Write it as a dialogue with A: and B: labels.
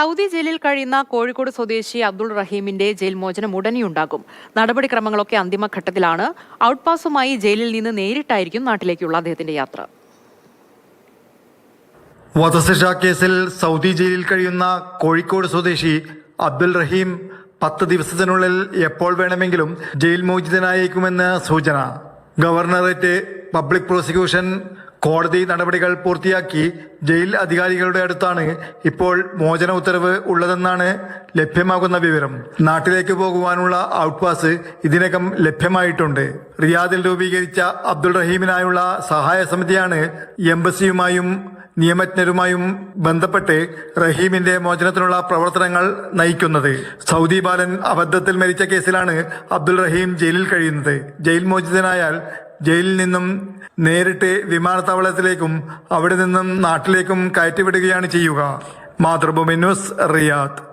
A: Saudi ജയിലിൽ കഴിയുന്ന കോഴിക്കോട് സ്വദേശി അബ്ദുൾ റഹീമിന്റെ ജയിൽ മോചനം ഉടനെയുണ്ടാകും. നടപടിക്രമങ്ങളൊക്കെ അന്തിമഘട്ടത്തിലാണ്. ഔട്ട് പാസുമായി ജയിലിൽ നിന്ന് നേരിട്ടായിരിക്കും നാട്ടിലേക്കുള്ള അദ്ദേഹത്തിന്റെ യാത്ര.
B: വധശിക്ഷ കേസിൽ സൗദി ജയിലിൽ കഴിയുന്ന കോഴിക്കോട് സ്വദേശി അബ്ദുൽ റഹീം പത്ത് ദിവസത്തിനുള്ളിൽ എപ്പോൾ വേണമെങ്കിലും ജയിൽ മോചിതനായേക്കുമെന്ന് സൂചന. ഗവർണറേറ്റ് പബ്ലിക് പ്രോസിക്യൂഷൻ കോടതി നടപടികൾ പൂർത്തിയാക്കി ജയിൽ അധികാരികളുടെ അടുത്താണ് ഇപ്പോൾ മോചന ഉത്തരവ് ഉള്ളതെന്നാണ് ലഭ്യമാകുന്ന വിവരം. നാട്ടിലേക്ക് പോകുവാനുള്ള ഔട്ട് പാസ് ഇതിനകം ലഭ്യമായിട്ടുണ്ട്. റിയാദിൽ രൂപീകരിച്ച അബ്ദുൾ റഹീമിനായുള്ള സഹായ സമിതിയാണ് എംബസിയുമായും നിയമജ്ഞരുമായും ബന്ധപ്പെട്ട് റഹീമിന്റെ മോചനത്തിനുള്ള പ്രവർത്തനങ്ങൾ നയിക്കുന്നത്. സൗദി ബാലൻ അബദ്ധത്തിൽ മരിച്ച കേസിലാണ് അബ്ദുൾ റഹീം ജയിലിൽ കഴിയുന്നത്. ജയിൽ മോചിതനായാൽ ജയിലിൽ നിന്നും നേരിട്ട് വിമാനത്താവളത്തിലേക്കും അവിടെ നിന്നും നാട്ടിലേക്കും കയറ്റിവിടുകയാണ് ചെയ്യുക. Mathrubhumi news Riyadh.